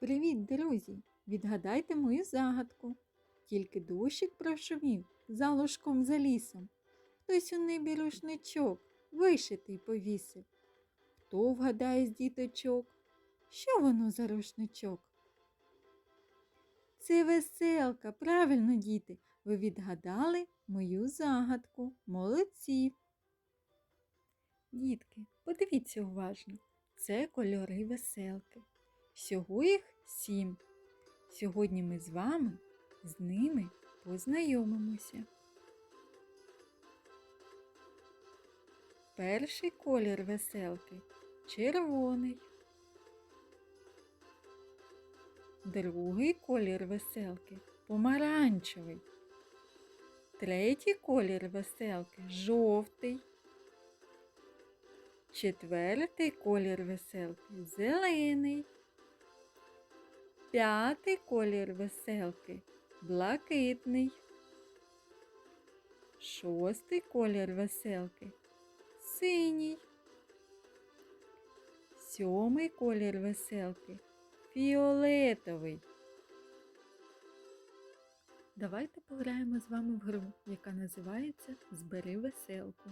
Привіт, друзі! Відгадайте мою загадку. Тільки дощик прошумів залишком за лісом. Хтось у небі рушничок вишитий повісив. Хто вгадає з діточок? Що воно за рушничок? Це веселка, правильно, діти. Ви відгадали мою загадку. Молодці. Дітки, подивіться уважно. Це кольори веселки. Всього їх сім. Сьогодні ми з вами з ними познайомимося. Перший колір веселки червоний. Другий колір веселки помаранчевий. Третій колір веселки жовтий. Четвертий колір веселки зелений. П'ятий колір веселки блакитний. Шостий колір веселки синій. Сьомий колір веселки фіолетовий. Давайте пограємо з вами в гру, яка називається Збери веселку.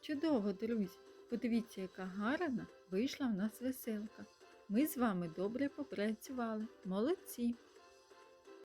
Чудово, друзі! Подивіться, яка гарна вийшла в нас веселка. Ми з вами добре попрацювали. Молодці!